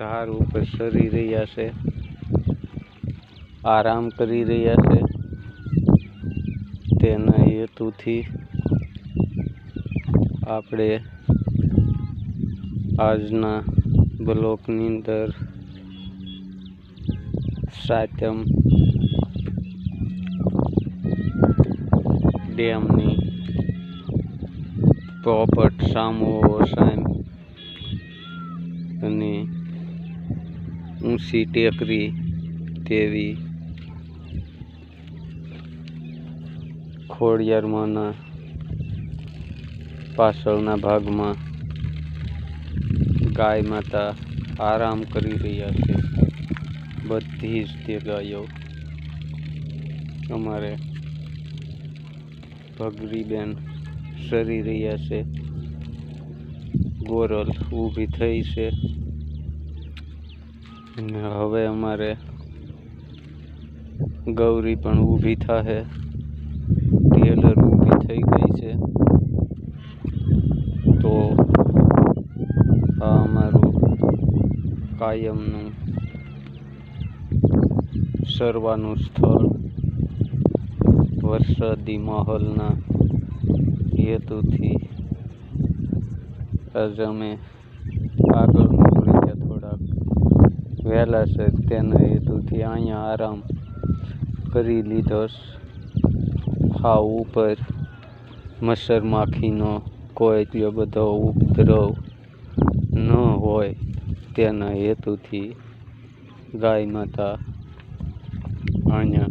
ઝાડ ઉપર સરી રહ્યા છે, આરામ કરી રહ્યા છે. તેના હેતુથી આપણે આજના બ્લોકની અંદર સાતમ ડેમની પોપટ સામો સામ અને ઊંચી ટેકરી તેવી ખોડિયારમાંના પાછળના ભાગમાં ગાય માતા આરામ કરી રહ્યા છે. બધી જ તે ગાયો અમારે ભગરીબેન સરી રહ્યા છે. ગોરલ ઊભી થઈ છે. હવે અમારે ગૌરી પણ ઊભી થશે ટેલર ઊભી થઈ ગઈ છે. તો આ અમારું કાયમનું સરવાનું સ્થળ વરસાદી માહોલના હેતુથી આજે અમે છે તેના હેતુથી અહીંયા આરામ કરી લીધો આ ઉપર મચ્છર માખીનો કોઈ એટલો બધો ઉપદ્રવ ન હોય તેના હેતુથી ગાય માતા અહીંયા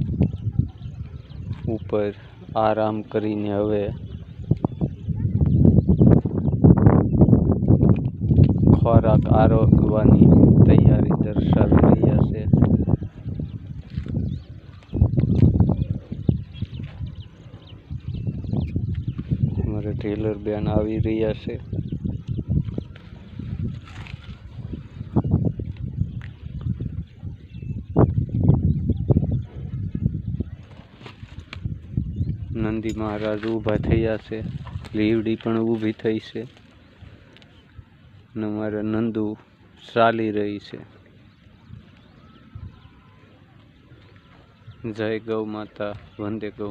ઉપર આરામ કરીને હવે ખોરાક આરોગવાની તૈયારી દર્શાવી રહ્યા છે. અમારે ટેલર બેન આવી રહ્યા છે. નંદી મહારાજ ઊભા થયા છે. લીવડી પણ ઊભી થઈ છે. અને મારે નંદુ ચાલી રહી છે. જય ગૌ માતા વંદે ગૌ